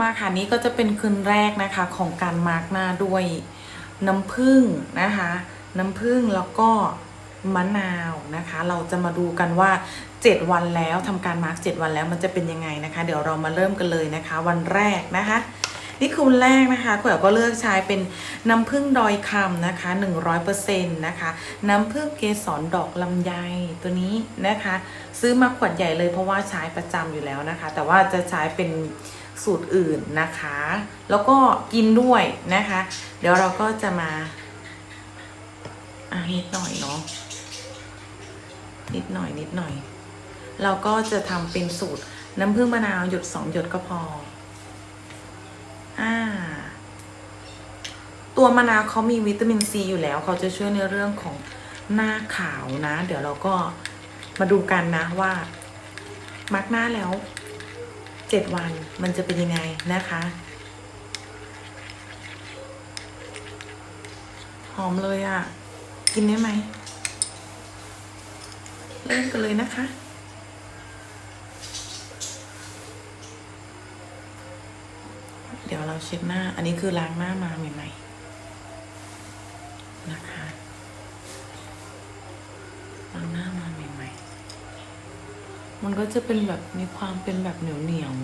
มาค่ะนี้ก็จะเป็นคืนแรกนะคะของการมาร์กหน้าด้วยน้ำผึ้งนะคะ น้ำผึ้งแล้วก็มะนาวนะคะ เราจะมาดูกันว่า 7 วันแล้วทำการมาร์ก7วันแล้วมันจะเป็นยังไงนะคะ เดี๋ยวเรามาเริ่มกันเลยนะคะ วันแรกนะคะ นี่คืนแรกนะคะขวก็เลือกใช้เป็นน้ำผึ้งดอยคำนะคะ 100%นะคะ น้ำผึ้งเกสรดอกลำไยตัวนี้นะคะ ซื้อมาขวดใหญ่เลยเพราะว่าใช้ประจำอยู่แล้วนะคะ แต่ว่าจะใช้เป็น สูตรอื่นนะคะ แล้วก็กินด้วยนะคะ เดี๋ยวเราก็จะมาอะนิดหน่อยเนาะนิดหน่อยนิดหน่อย เราก็จะทำเป็นสูตรน้ำผึ้งมะนาวหยดสองหยดก็พออ่าตัวมะนาวเขามีวิตามินซีอยู่แล้ว เขาจะช่วยในเรื่องของหน้าขาวนะ เดี๋ยวเราก็มาดูกันนะว่ามาร์กหน้าแล้ว เจ็ดวันมันจะเป็นยังไงนะคะ หอมเลยอะ่ะ กินได้ไหม เริ่มกันเลยนะคะเดี๋ยวเราเช็ดหน้า อันนี้คือล้างหน้ามาใหม่ๆ นะคะ ล้างหน้ามา มันก็จะเป็นแบบมีความเป็นแบบเหนียวเหนียว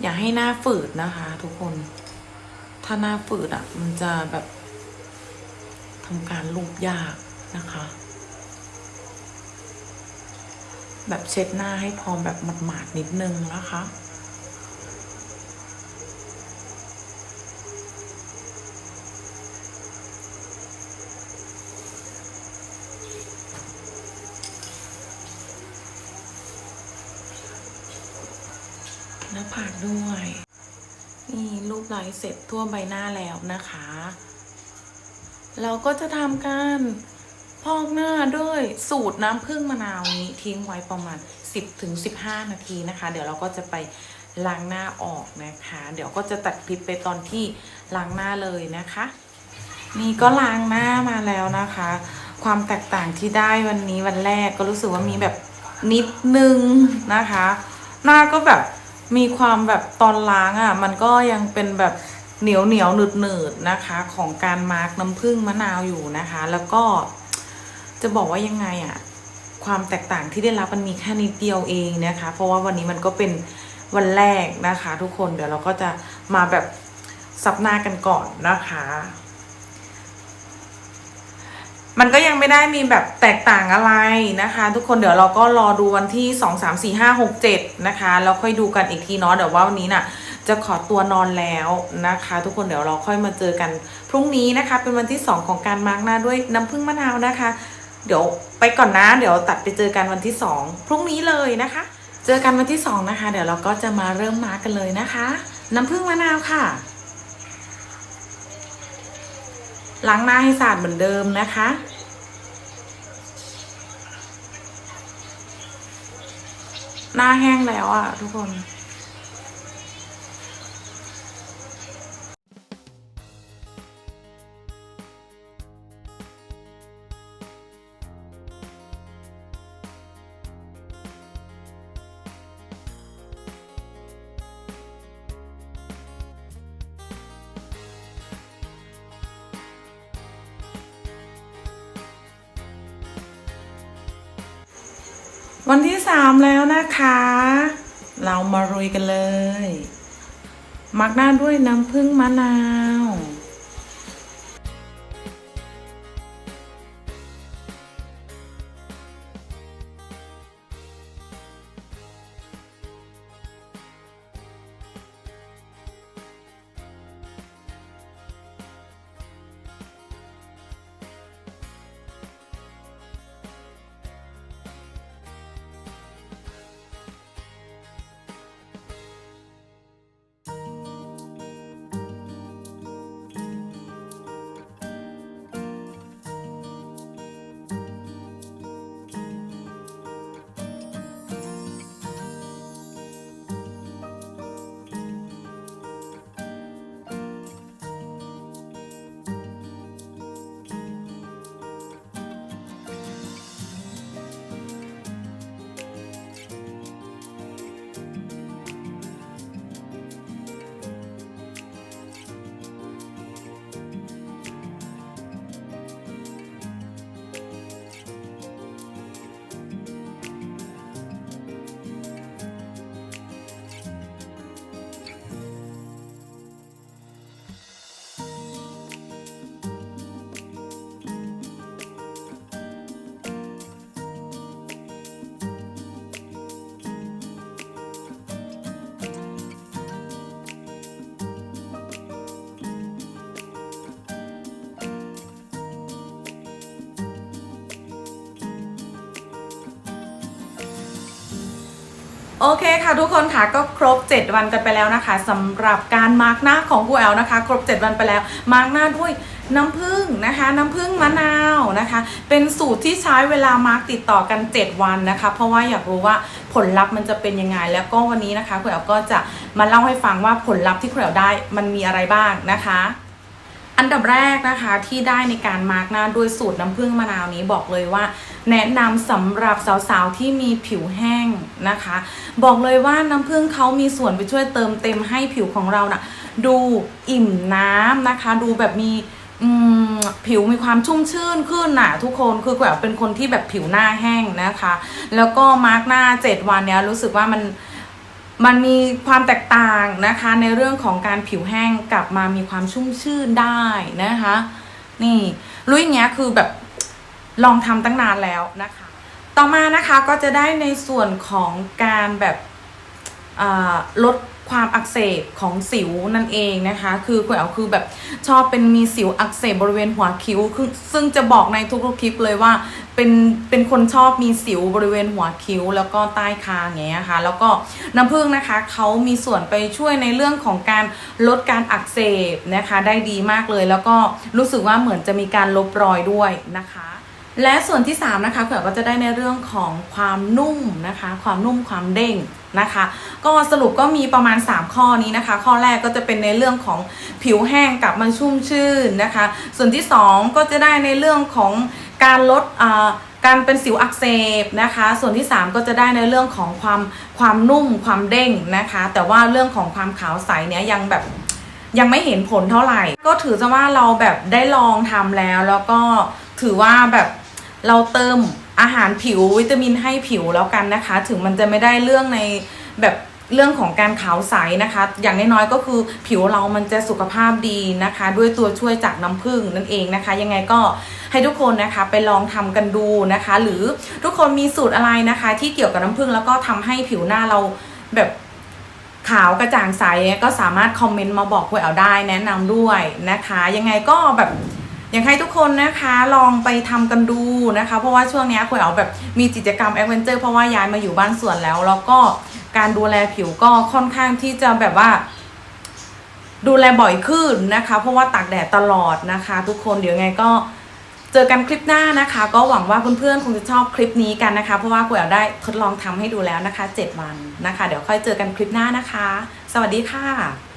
อย่าให้หน้าฝืดนะคะ ทุกคน ถ้าหน้าฝืดอะ มันจะแบบทำการลูบยากนะคะ แบบเช็ดหน้าให้พอแบบหมาดๆนิดนึงนะคะ น้าผากด้วย นี่รูปไลท์เสร็จทั่วใบหน้าแล้วนะคะ เราก็จะทำการพอกหน้าด้วยสูตรน้ำผึ้งมะนาวนี้ทิ้งไว้ประมาณ 10ถึง15 นาทีนะคะ เดี๋ยวเราก็จะไปล้างหน้าออกนะคะ เดี๋ยวก็จะตัดคลิปไปตอนที่ล้างหน้าเลยนะคะ นี่ก็ล้างหน้ามาแล้วนะคะ ความแตกต่างที่ได้วันนี้วันแรกก็รู้สึกว่ามีแบบนิดนึงนะคะ หน้าก็แบบ มีความแบบตอนล้างอะ่ะ มันก็ยังเป็นแบบเหนียวเหนียวหนืดหนืดนะคะ ของการมาร์กน้ำผึ้งมะนาวอยู่นะคะ แล้วก็จะบอกว่ายังไงอะ่ะ ความแตกต่างที่ได้รับมันมีแค่นิดเดียวเองนะคะ เพราะว่าวันนี้มันก็เป็นวันแรกนะคะ ทุกคนเดี๋ยวเราก็จะมาแบบสับหน้ากันก่อนนะคะ มันก็ยังไม่ได้มีแบบแตกต่างอะไรนะคะ ทุกคนเดี๋ยวเราก็รอดูวันที่สองสามสี่ห้าหกเจ็ดนะคะแล้วค่อยดูกันอีกทีเนาะเดี๋ยวว่าวันนี้น่ะจะขอตัวนอนแล้วนะคะ ทุกคนเดี๋ยวเราค่อยมาเจอกันพรุ่งนี้นะคะ เป็นวันที่สองของการมาร์กหน้าด้วยน้ำผึ้งมะนาวนะคะ เดี๋ยวไปก่อนนะ เดี๋ยวตัดไปเจอกันวันที่สองพรุ่งนี้เลยนะคะ เจอกันวันที่สองนะคะ เดี๋ยวเราก็จะมาเริ่มมาร์กกันเลยนะคะ น้ำผึ้งมะนาวค่ะ ล้างหน้าให้สะอาดเหมือนเดิมนะคะ หน้าแห้งแล้วอะทุกคน วันที่สามแล้วนะคะ เรามารุยกันเลย มักหน้าด้วยน้ำผึ้งมะนาวว โอเคค่ะทุกคนค่ะก็ครบ 7 วันกันไปแล้วนะคะสำหรับการมาร์กหน้าของครูแอลนะคะ ครบ 7 วันไปแล้ว มาร์กหน้าด้วยน้ำผึ้งนะคะ น้ำผึ้งมะนาวนะคะ เป็นสูตรที่ใช้เวลามาร์กติดต่อกัน 7 วันนะคะ เพราะว่าอยากรู้ว่าผลลัพธ์มันจะเป็นยังไง แล้วก็วันนี้นะคะครูแอลก็จะมาเล่าให้ฟังว่าผลลัพธ์ที่ครูแอลได้มันมีอะไรบ้างนะคะ อันดับแรกนะคะที่ได้ในการมาร์กหน้าด้วยสูตรน้ำผึ้งมะนาวนี้บอกเลยว่า แนะนำสำหรับสาวๆที่มีผิวแห้งนะคะ บอกเลยว่าน้ำผึ้งเขามีส่วนไปช่วยเติมเต็มให้ผิวของเรานะ่ะดูอิ่มน้ำนะคะ ดูแบบมีมผิวมีความชุ่มชื่นขึ้นน่ะทุกคนคือแบบเป็นคนที่แบบผิวหน้าแห้งนะคะ แล้วก็มาร์กหน้า 7 วันเนี้ยรู้สึกว่ามัน มันมีความแตกต่างนะคะในเรื่องของการผิวแห้งกลับมามีความชุ่มชื่นได้นะคะ นี่รู้อย่างเงี้ยคือแบบลองทำตั้งนานแล้วนะคะ ต่อมานะคะก็จะได้ในส่วนของการแบบ ลดความอักเสบของสิวนั่นเองนะคะ คือคุณแอลคือแบบชอบเป็นมีสิวอักเสบบริเวณหัวคิ้ว ซึ่งจะบอกในทุกๆคลิปเลยว่าเป็นเป็นคนชอบมีสิวบริเวณหัวคิ้ว แล้วก็ใต้คางอย่างเงี้ยค่ะ แล้วก็น้ำผึ้งนะคะเขามีส่วนไปช่วยในเรื่องของการลดการอักเสบนะคะ ได้ดีมากเลย แล้วก็รู้สึกว่าเหมือนจะมีการลบรอยด้วยนะคะ และส่วนที่3นะคะเผื่อก็จะได้ในเรื่องของความนุ่มนะคะ ความนุ่มความเด้งนะคะ ก็สรุปก็มีประมาณ 3 ข้อนี้นะคะ ข้อแรกก็จะเป็นในเรื่องของผิวแห้งกลับมาชุ่มชื่นนะคะ ส่วนที่ 2 ก็จะได้ในเรื่องของการลดอ่าการเป็นสิวอักเสบนะคะ ส่วนที่ 3 ก็จะได้ในเรื่องของความความนุ่มความเด้งนะคะ แต่ว่าเรื่องของความขาวใสเนี้ยยังแบบยังไม่เห็นผลเท่าไหร่ ก็ถือจะว่าเราแบบได้ลองทำแล้ว แล้วก็ถือว่าแบบ เราเติมอาหารผิววิตามินให้ผิวแล้วกันนะคะ ถึงมันจะไม่ได้เรื่องในแบบเรื่องของการขาวใสนะคะ อย่างน้อยๆก็คือผิวเรามันจะสุขภาพดีนะคะ ด้วยตัวช่วยจากน้ำผึ้งนั่นเองนะคะ ยังไงก็ให้ทุกคนนะคะไปลองทำกันดูนะคะ หรือทุกคนมีสูตรอะไรนะคะ ที่เกี่ยวกับน้ำผึ้งแล้วก็ทำให้ผิวหน้าเราแบบขาวกระจ่างใสก็สามารถคอมเมนต์มาบอกพวกแอลได้แนะนำด้วยนะคะ ยังไงก็แบบ อยากให้ทุกคนนะคะลองไปทำกันดูนะคะ เพราะว่าช่วงนี้คุณแอลแบบมีกิจกรรมแอดเวนเจอร์เพราะว่าย้ายมาอยู่บ้านสวนแล้ว แล้วก็การดูแลผิวก็ค่อนข้างที่จะแบบว่า ดูแลบ่อยขึ้นนะคะ เพราะว่าตากแดดตลอดนะคะ ทุกคนเดี๋ยวไงก็เจอกันคลิปหน้านะคะ ก็หวังว่าเพื่อนๆคงจะชอบคลิปนี้กันนะคะ เพราะว่ากูแอลได้ทดลองทำให้ดูแล้วนะคะ 7 วันนะคะ เดี๋ยวค่อยเจอกันคลิปหน้านะคะ สวัสดีค่ะ